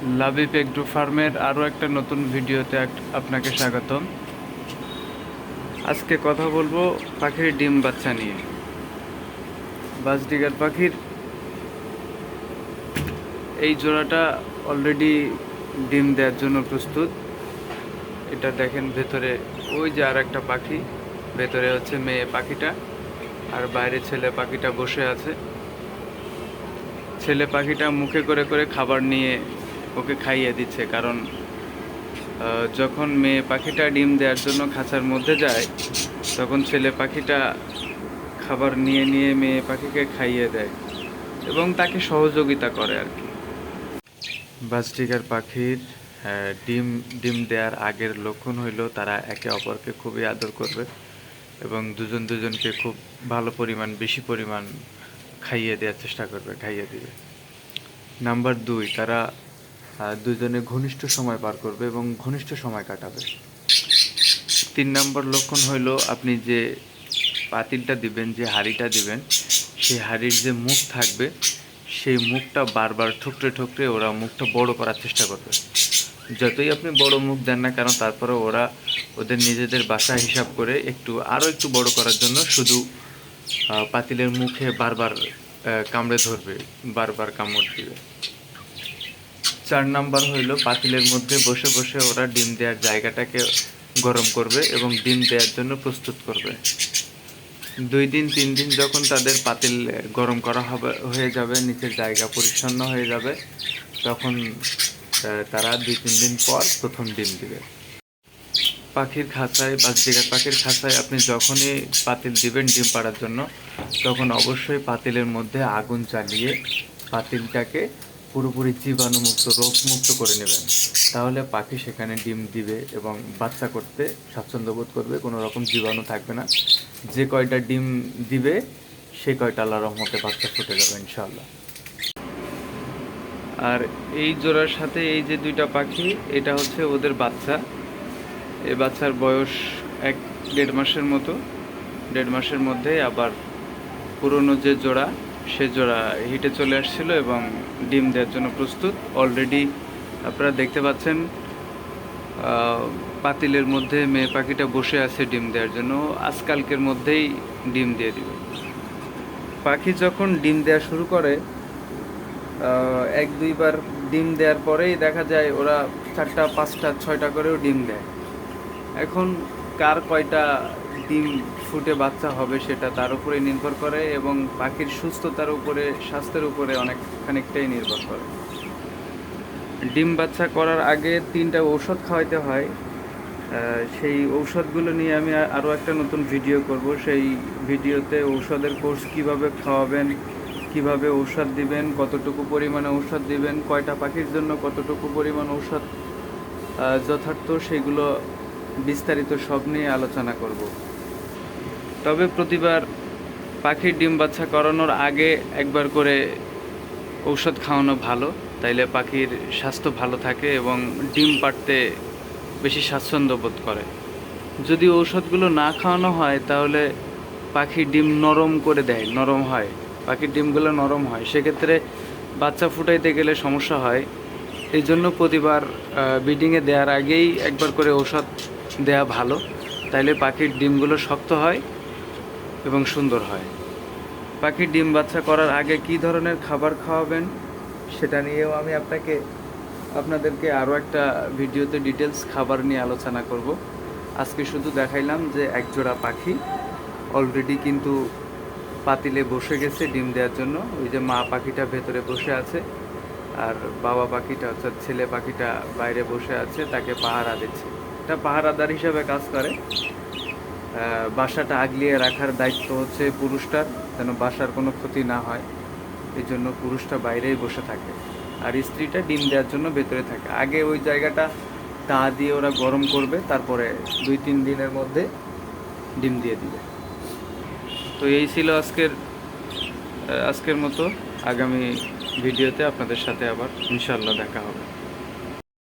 Labib agro ফার্মের আরও একটা নতুন ভিডিওতে আপনাকে স্বাগতম। আজকে কথা বলব পাখির ডিম বাচ্চা নিয়ে। বাজডিগার পাখির এই জোড়াটা অলরেডি ডিম দেওয়ার জন্য প্রস্তুত। এটা দেখেন ভেতরে, ওই যে আর একটা পাখি, ভেতরে হচ্ছে মেয়ে পাখিটা, আর বাইরে ছেলে পাখিটা বসে আছে। ছেলে পাখিটা মুখে করে করে খাবার নিয়ে ওকে খাইয়ে দিচ্ছে, কারণ যখন মেয়ে পাখিটা ডিম দেওয়ার জন্য খাঁচার মধ্যে যায়, তখন ছেলে পাখিটা খাবার নিয়ে নিয়ে মেয়ে পাখিকে খাইয়ে দেয় এবং তাকে সহযোগিতা করে আর কি। বাজটিকার পাখির ডিম ডিম দেওয়ার আগের লক্ষণ হইল তারা একে অপরকে খুবই আদর করবে এবং দুজন দুজনকে খুব ভালো পরিমাণ, বেশি পরিমাণ খাইয়ে দেওয়ার চেষ্টা করবে, খাইয়ে দিবে। নাম্বার দুই, তারা দুজনে ঘনিষ্ঠ সময় পার করবে এবং ঘনিষ্ঠ সময় কাটাবে। তিন নম্বর লক্ষণ হইল আপনি যে পাতিলটা দিবেন, যে হাঁড়িটা দিবেন, সেই হাঁড়ির যে মুখ থাকবে, সেই মুখটা বারবার ঠুকরে ঠুকরে ওরা মুখটা বড় করার চেষ্টা করবে। যতই আপনি বড় মুখ দেন না কেন, তারপরে ওরা ওদের নিজেদের বাসা হিসাব করে একটু আরও একটু বড় করার জন্য শুধু পাতিলের মুখে বারবার কামড়ে ধরবে, বারবার কামড় দিবে। চার নাম্বার হইল পাতিলের মধ্যে বসে বসে ওরা ডিম দেওয়ার জায়গাটাকে গরম করবে এবং ডিম দেওয়ার জন্য প্রস্তুত করবে। দুই দিন, তিন দিন যখন তাদের পাতিল গরম করা হবে, হয়ে যাবে, নিচের জায়গা পরিচ্ছন্ন হয়ে যাবে, তখন তারা দুই, তিন দিন পর প্রথম ডিম দিবে। পাখির খাঁচায় বাজরিগার পাখির খাঁচায় আপনি যখনই পাতিল দিবেন ডিম পাড়ার জন্য, তখন অবশ্যই পাতিলের মধ্যে আগুন জ্বালিয়ে পাতিলটাকে পুরোপুরি জীবাণুমুক্ত, রোগমুক্ত করে নেবেন। তাহলে পাখি সেখানে ডিম দিবে এবং বাচ্চা করতে স্বাচ্ছন্দ্য বোধ করবে, কোনো রকম জীবাণু থাকবে না। যে কয়টা ডিম দিবে, সে কয়টা আল্লাহ রহমতে বাচ্চা ফুটে যাবে ইনশাল্লাহ আর এই জোড়ার সাথে এই যে দুইটা পাখি, এটা হচ্ছে ওদের বাচ্চা। এই বাচ্চার বয়স এক দেড় মাসের মতো। দেড় মাসের মধ্যে আবার পুরনো যে জোড়া সে জোড়া হিটে চলে আসছিল এবং ডিম দেওয়ার জন্য প্রস্তুত। অলরেডি আপনারা দেখতে পাচ্ছেন পাতিলের মধ্যে মেয়ে পাখিটা বসে আছে ডিম দেওয়ার জন্য। আজকালকের মধ্যেই ডিম দিয়ে দিবে। পাখি যখন ডিম দেওয়া শুরু করে এক দুইবার ডিম দেওয়ার পরেই দেখা যায় ওরা চারটা, পাঁচটা, ছয়টা করেও ডিম দেয়। এখন কার কয়টা ডিম ফুটে বাচ্চা হবে সেটা তার উপরে নির্ভর করে এবং পাখির সুস্থতার উপরে, স্বাস্থ্যের উপরে অনেক খানিকটাই নির্ভর করে। ডিম বাচ্চা করার আগে তিনটা ঔষধ খাওয়াইতে হয়। সেই ঔষধগুলো নিয়ে আমি আরও একটা নতুন ভিডিও করব। সেই ভিডিওতে ঔষধের কোর্স কীভাবে খাওয়াবেন, কীভাবে ঔষধ দিবেন, কতটুকু পরিমাণে ঔষধ দিবেন, কয়টা পাখির জন্য কতটুকু পরিমাণ ঔষধ যথার্থ সেগুলো বিস্তারিত সব নিয়ে আলোচনা করব। তবে প্রতিবার পাখির ডিম বাচ্চা করানোর আগে একবার করে ঔষধ খাওয়ানো ভালো। তাইলে পাখির স্বাস্থ্য ভালো থাকে এবং ডিম পাড়তে বেশি স্বাচ্ছন্দ্য বোধ করে। যদি ঔষধগুলো না খাওয়ানো হয়, তাহলে পাখির ডিম নরম করে দেয়, নরম হয়। পাখির ডিমগুলো নরম হয়। সেক্ষেত্রে বাচ্চা ফুটাইতে গেলে সমস্যা হয়। এই জন্য প্রতিবার বিডিংয়ে দেওয়ার আগেই একবার করে ঔষধ দেওয়া ভালো। তাইলে পাখির ডিমগুলো শক্ত হয়। এবং সুন্দর হয়। পাখির ডিম বাচ্চা করার আগে কি ধরনের খাবার খাওয়াবেন সেটা নিয়েও আমি আপনাকে, আপনাদেরকে আরও একটা ভিডিওতে ডিটেলস খাবার নিয়ে আলোচনা করব। আজকে শুধু দেখাইলাম যে একজোড়া পাখি অলরেডি কিন্তু পাতিলে বসে গেছে ডিম দেওয়ার জন্য। ওই যে মা পাখিটা ভেতরে বসে আছে আর বাবা পাখিটা অর্থাৎ ছেলে পাখিটা বাইরে বসে আছে, তাকে পাহারা দিচ্ছে। এটা পাহারাদার হিসাবে কাজ করে। বাসাটা আগলিয়ে রাখার দায়িত্ব হচ্ছে পুরুষটার, যেন বাসার কোনো ক্ষতি না হয়। এই জন্য পুরুষটা বাইরেই বসে থাকে আর স্ত্রীটা ডিম দেওয়ার জন্য ভেতরে থাকে। আগে ওই জায়গাটা তা দিয়ে ওরা গরম করবে, তারপরে দুই তিন দিনের মধ্যে ডিম দিয়ে দিবে। তো এই ছিল আজকের আজকের মতো। আগামী ভিডিওতে আপনাদের সাথে আবার ইনশাল্লাহ দেখা হবে।